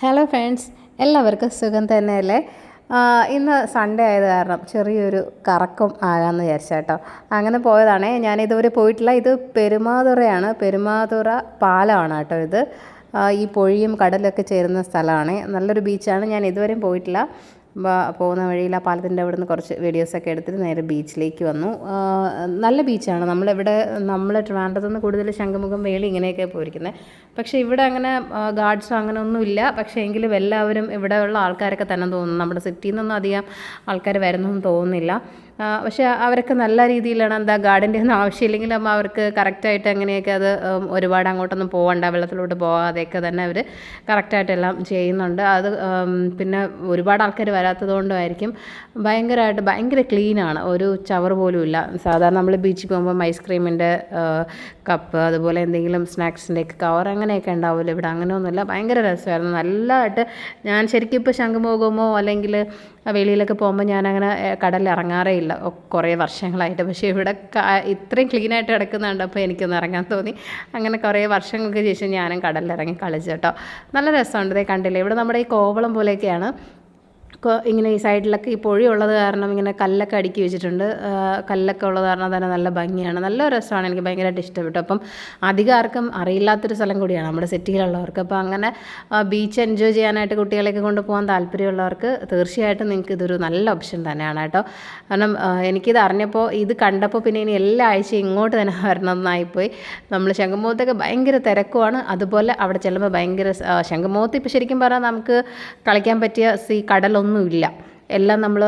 Hello friends എല്ലാവർക്കും സുഖം തന്നെയല്ലേ? ഇന്ന് സൺഡേ ആയത് കാരണം ചെറിയൊരു കറക്കം ആകാമെന്ന് വിചാരിച്ചേട്ടോ അങ്ങനെ പോയതാണേ. ഞാൻ ഇതുവരെ പോയിട്ടില്ല. ഇത് പെരുമാതുറയാണ്. പെരുമാതുറ പാലമാണ് കേട്ടോ ഇത്. ഈ പൊഴിയും കടലൊക്കെ ചേരുന്ന സ്ഥലമാണ്. നല്ലൊരു ബീച്ചാണ് ഞാൻ ഇതുവരെയും പോയിട്ടില്ല. പോകുന്ന വഴിയിൽ ആ പാലത്തിന്റെ അവിടെ നിന്ന് കുറച്ച് വീഡിയോസൊക്കെ എടുത്തിട്ട് നേരെ ബീച്ചിലേക്ക് വന്നു. നല്ല ബീച്ചാണ്. നമ്മളിവിടെ നമ്മൾ ട്രിവാൻഡ്രത്തുനിന്ന് കൂടുതൽ ശംഖുമുഖം വേളി ഇങ്ങനെയൊക്കെ പോയിരിക്കുന്നത് പക്ഷേ ഇവിടെ അങ്ങനെ ഗാർഡ്സോ അങ്ങനെ ഒന്നുമില്ല പക്ഷേ എങ്കിലും എല്ലാവരും ഇവിടെയുള്ള ആൾക്കാരൊക്കെ തന്നെ തോന്നുന്നു. നമ്മുടെ സിറ്റിയിൽ നിന്നൊന്നും അധികം ആൾക്കാർ വരുന്നൊന്നും തോന്നുന്നില്ല. പക്ഷേ അവരൊക്കെ നല്ല രീതിയിലാണ് എന്താ ഗാർഡന്റെ ഒന്നും ആവശ്യമില്ലെങ്കിൽ അമ്മ അവർക്ക് കറക്റ്റായിട്ട് അങ്ങനെയൊക്കെ അത് ഒരുപാട് അങ്ങോട്ടൊന്നും പോകണ്ട വെള്ളത്തിലോട്ട് പോകാതെയൊക്കെ തന്നെ അവർ കറക്റ്റായിട്ട് എല്ലാം ചെയ്യുന്നുണ്ട്. അത് പിന്നെ ഒരുപാട് ആൾക്കാർ വരാത്തത് കൊണ്ടുമായിരിക്കും ഭയങ്കരമായിട്ട് ഭയങ്കര ക്ലീനാണ് ഒരു ചവർ പോലും ഇല്ല. സാധാരണ നമ്മൾ ബീച്ചിൽ പോകുമ്പോൾ ഐസ്ക്രീമിന്റെ കപ്പ് അതുപോലെ എന്തെങ്കിലും സ്നാക്സിന്റെ ഒക്കെ കവർ അങ്ങനെയൊക്കെ ഉണ്ടാവില്ല ഇവിടെ. അങ്ങനെയൊന്നുമില്ല. ഭയങ്കര രസമായിരുന്നു. നല്ലതായിട്ട് ഞാൻ ശരിക്കും ഇപ്പോൾ ശംഖുമുഖമോ അല്ലെങ്കിൽ വെളിയിലൊക്കെ പോകുമ്പോൾ ഞാനങ്ങനെ കടലിൽ ഇറങ്ങാറേ ഇല്ല കുറേ വർഷങ്ങളായിട്ട്. പക്ഷേ ഇവിടെ ഇത്രയും ക്ലീനായിട്ട് കിടക്കുന്ന കണ്ടപ്പോൾ എനിക്കൊന്ന് ഇറങ്ങാൻ തോന്നി. അങ്ങനെ കുറേ വർഷങ്ങൾക്ക് ശേഷം ഞാനും കടലിൽ ഇറങ്ങി കളിച്ചു കേട്ടോ. നല്ല രസമുണ്ട് ഇതേ കണ്ടില്ലേ? ഇവിടെ നമ്മുടെ ഈ കോവളം പോലെയൊക്കെയാണ്. ഇങ്ങനെ ഈ സൈഡിലൊക്കെ ഈ പൊഴി ഉള്ളത് കാരണം ഇങ്ങനെ കല്ലൊക്കെ അടുക്കി വെച്ചിട്ടുണ്ട്. കല്ലൊക്കെ ഉള്ളത് കാരണം തന്നെ നല്ല ഭംഗിയാണ്. നല്ല രസമാണ് എനിക്ക് ഭയങ്കരമായിട്ട് ഇഷ്ടപ്പെട്ടു. അപ്പം അധികം ആർക്കും അറിയില്ലാത്തൊരു സ്ഥലം കൂടിയാണ് നമ്മുടെ സിറ്റിയിലുള്ളവർക്ക്. അപ്പോൾ അങ്ങനെ ബീച്ച് എൻജോയ് ചെയ്യാനായിട്ട് കുട്ടികളെയൊക്കെ കൊണ്ടുപോകാൻ താല്പര്യമുള്ളവർക്ക് തീർച്ചയായിട്ടും നിങ്ങൾക്ക് ഇതൊരു നല്ല ഓപ്ഷൻ തന്നെയാണ് കേട്ടോ. കാരണം എനിക്കിത് അറിഞ്ഞപ്പോൾ ഇത് കണ്ടപ്പോൾ പിന്നെ ഇനി എല്ലാ ആഴ്ചയും ഇങ്ങോട്ട് തന്നെ വരണമെന്നായിപ്പോയി നമ്മൾ ശംഖുമുഖത്തൊക്കെ ഭയങ്കര തിരക്കുമാണ് അതുപോലെ അവിടെ ചെല്ലുമ്പോൾ ഭയങ്കര ശംഖുമുഖത്ത് ഇപ്പോൾ ശരിക്കും പറഞ്ഞാൽ നമുക്ക് കളിക്കാൻ പറ്റിയ സീ കടലൊന്നുമില്ല എല്ലാം നമ്മൾ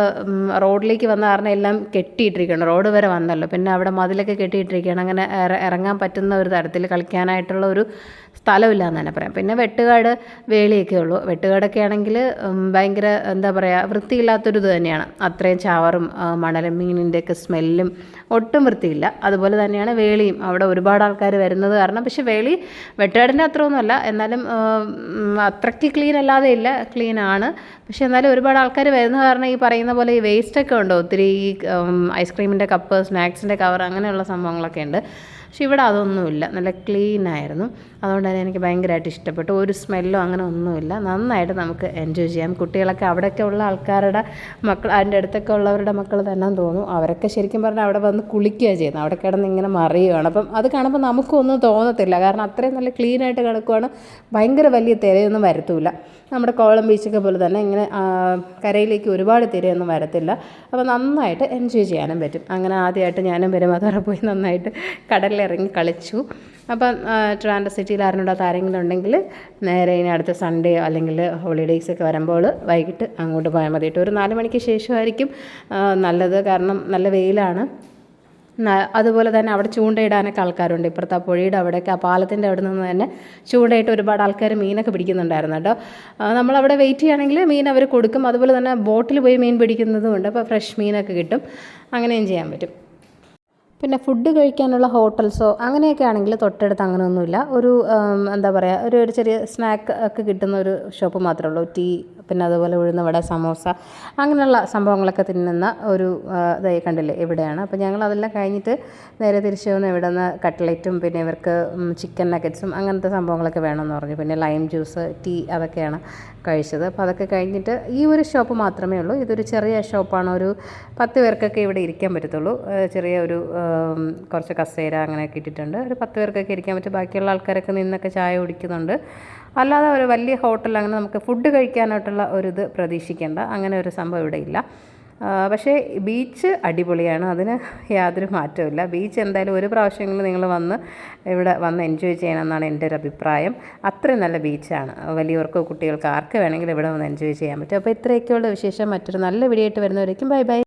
റോഡിലേക്ക് വന്ന കാരണം എല്ലാം കെട്ടിയിട്ടിരിക്കുകയാണ്. റോഡ് വരെ വന്നല്ലോ. പിന്നെ അവിടെ മതിലൊക്കെ കെട്ടിയിട്ടിരിക്കുകയാണ്. അങ്ങനെ ഇറ- ഇറങ്ങാൻ പറ്റുന്ന ഒരു തരത്തിൽ കളിക്കാനായിട്ടുള്ള ഒരു സ്ഥലമില്ല എന്ന് തന്നെ പറയാം. പിന്നെ വെട്ടുകാട് വേളിയൊക്കെ ഉള്ളൂ. വെട്ടുകാടൊക്കെ ആണെങ്കിൽ ഭയങ്കര എന്താ പറയുക വൃത്തിയില്ലാത്തൊരു ഇത് തന്നെയാണ്. അത്രയും ചാവറും മണലും മീനിന്റെയൊക്കെ സ്മെല്ലും ഒട്ടും വൃത്തിയില്ല. അതുപോലെ തന്നെയാണ് വേളിയും. അവിടെ ഒരുപാട് ആൾക്കാർ വരുന്നത് കാരണം പക്ഷേ വേളി വെട്ടുകാടിന്റെ അത്ര ഒന്നുമല്ല എന്നാലും അത്രയ്ക്ക് ക്ലീൻ അല്ലാതെ ഇല്ല. ക്ലീനാണ്. പക്ഷേ എന്നാലും ഒരുപാട് ആൾക്കാർ വരുന്ന കാരണം ഈ പറയുന്ന പോലെ ഈ വേസ്റ്റൊക്കെ ഉണ്ടോ? ഒത്തിരി ഈ ഐസ്ക്രീമിന്റെ കപ്പ് സ്നാക്സിന്റെ കവർ അങ്ങനെയുള്ള സംഭവങ്ങളൊക്കെ ഉണ്ട്. പക്ഷെ ഇവിടെ അതൊന്നുമില്ല. നല്ല ക്ലീൻ ആയിരുന്നു. അതുകൊണ്ട് തന്നെ എനിക്ക് ഭയങ്കരമായിട്ട് ഇഷ്ടപ്പെട്ടു. ഒരു സ്മെല്ലോ അങ്ങനെ ഒന്നുമില്ല. നന്നായിട്ട് നമുക്ക് എൻജോയ് ചെയ്യാം. കുട്ടികളൊക്കെ അവിടെയൊക്കെ ഉള്ള ആൾക്കാരുടെ മക്കൾ അതിന്റെ അടുത്തൊക്കെ ഉള്ളവരുടെ മക്കൾ തന്നെ തോന്നും. അവരൊക്കെ ശരിക്കും പറഞ്ഞാൽ അവിടെ വന്ന് കുളിക്കുകയാണ് ചെയ്യുന്നത്. അവിടെ കിടന്ന് ഇങ്ങനെ മറിയുകയാണ് അപ്പം അത് കാണുമ്പോൾ നമുക്കൊന്നും തോന്നത്തില്ല. കാരണം അത്രയും നല്ല ക്ലീൻ ആയിട്ട് കിടക്കുവാണ്. ഭയങ്കര വലിയ തിരയൊന്നും വരത്തില്ല നമ്മുടെ കോളം ബീച്ചൊക്കെ പോലെ തന്നെ ഇങ്ങനെ കരയിലേക്ക് ഒരുപാട് തിരയൊന്നും വരത്തില്ല. അപ്പോൾ നന്നായിട്ട് എൻജോയ് ചെയ്യാനും പറ്റും. അങ്ങനെ ആദ്യമായിട്ട് ഞാനും പെരുമാതാറ പോയി നന്നായിട്ട് കടലിലിറങ്ങി കളിച്ചു. അപ്പം ട്രാൻഡ സിറ്റിയിൽ ആരെങ്കിലും ആരെങ്കിലും ഉണ്ടെങ്കിൽ നേരെ ഇനി അടുത്ത സൺഡേ അല്ലെങ്കിൽ ഹോളിഡേയ്സ് ഒക്കെ വരുമ്പോൾ വൈകിട്ട് അങ്ങോട്ട് പോയാൽ മതി. കേട്ടോ ഒരു നാല് മണിക്ക് ശേഷമായിരിക്കും നല്ലത്. കാരണം നല്ല വെയിലാണ്. അതുപോലെ തന്നെ അവിടെ ചൂണ്ടയിടാനൊക്കെ ആൾക്കാരുണ്ട്. ഇപ്പുറത്തെ ആ പുഴയുടെ അവിടെയൊക്കെ ആ പാലത്തിന്റെ അവിടെ നിന്ന് തന്നെ ചൂണ്ടയിട്ട് ഒരുപാട് ആൾക്കാർ മീനൊക്കെ പിടിക്കുന്നുണ്ടായിരുന്നു കേട്ടോ. നമ്മളവിടെ വെയിറ്റ് ചെയ്യുകയാണെങ്കിൽ മീൻ അവർ കൊടുക്കും. അതുപോലെ തന്നെ ബോട്ടിൽ പോയി മീൻ പിടിക്കുന്നതും ഉണ്ട്. അപ്പോൾ ഫ്രഷ് മീനൊക്കെ കിട്ടും. അങ്ങനെയും ചെയ്യാൻ പറ്റും. പിന്നെ ഫുഡ് കഴിക്കാനുള്ള ഹോട്ടൽസോ അങ്ങനെയൊക്കെ ആണെങ്കിൽ തൊട്ടടുത്ത് അങ്ങനെയൊന്നുമില്ല. ഒരു എന്താ പറയുക ഒരു ഒരു ചെറിയ സ്നാക്ക് ഒക്കെ കിട്ടുന്ന ഒരു ഷോപ്പ് മാത്രമേ ഉള്ളൂ. ടീ പിന്നെ അതുപോലെ ഉഴുന്ന വട സമോസ അങ്ങനെയുള്ള സംഭവങ്ങളൊക്കെ തിന്നുന്ന ഒരു ഇതായി കണ്ടില്ലേ ഇവിടെയാണ്. അപ്പോൾ ഞങ്ങൾ അതെല്ലാം കഴിഞ്ഞിട്ട് നേരെ തിരിച്ചു വന്ന് ഇവിടെ നിന്ന് കട്ട്ലറ്റും പിന്നെ ഇവർക്ക് ചിക്കൻ നഗറ്റ്സും അങ്ങനത്തെ സംഭവങ്ങളൊക്കെ വേണമെന്ന് പറഞ്ഞു. പിന്നെ ലൈം ജ്യൂസ് ടീ അതൊക്കെയാണ് കഴിച്ചത്. അപ്പോൾ അതൊക്കെ കഴിഞ്ഞിട്ട് ഈ ഒരു ഷോപ്പ് മാത്രമേ ഉള്ളൂ. ഇതൊരു ചെറിയ ഷോപ്പാണ്. ഒരു പത്ത് പേർക്കൊക്കെ ഇവിടെ ഇരിക്കാൻ പറ്റത്തുള്ളൂ. ചെറിയ ഒരു കുറച്ച് കസേര അങ്ങനെയൊക്കെ ഇട്ടിട്ടുണ്ട്. ഒരു പത്ത് പേർക്കൊക്കെ ഇരിക്കാൻ പറ്റും. ബാക്കിയുള്ള ആൾക്കാരൊക്കെ നിന്നൊക്കെ ചായ കുടിക്കുന്നുണ്ട്. അല്ലാതെ ഒരു വലിയ ഹോട്ടൽ അങ്ങനെ നമുക്ക് ഫുഡ് കഴിക്കാനായിട്ടുള്ള ഒരു ഇത് പ്രതീക്ഷിക്കേണ്ട. അങ്ങനെ ഒരു സംഭവം ഇവിടെ ഇല്ല. പക്ഷേ ബീച്ച് അടിപൊളിയാണ്. അതിന് യാതൊരു മാറ്റവുമില്ല. ബീച്ച് എന്തായാലും ഒരു പ്രാവശ്യമെങ്കിലും നിങ്ങൾ വന്ന് ഇവിടെ വന്ന് എൻജോയ് ചെയ്യണമെന്നാണ് എന്റെ ഒരു അഭിപ്രായം. അത്രയും നല്ല ബീച്ചാണ് വലിയവർക്കോ കുട്ടികൾക്കോ ആർക്ക് വേണമെങ്കിലും ഇവിടെ വന്ന് എൻജോയ് ചെയ്യാൻ പറ്റും. അപ്പോൾ ഇത്രയൊക്കെയുള്ള വിശേഷം. മറ്റൊരു നല്ല വീഡിയോ ആയിട്ട് വരുന്നവരേക്കും ബൈ ബൈ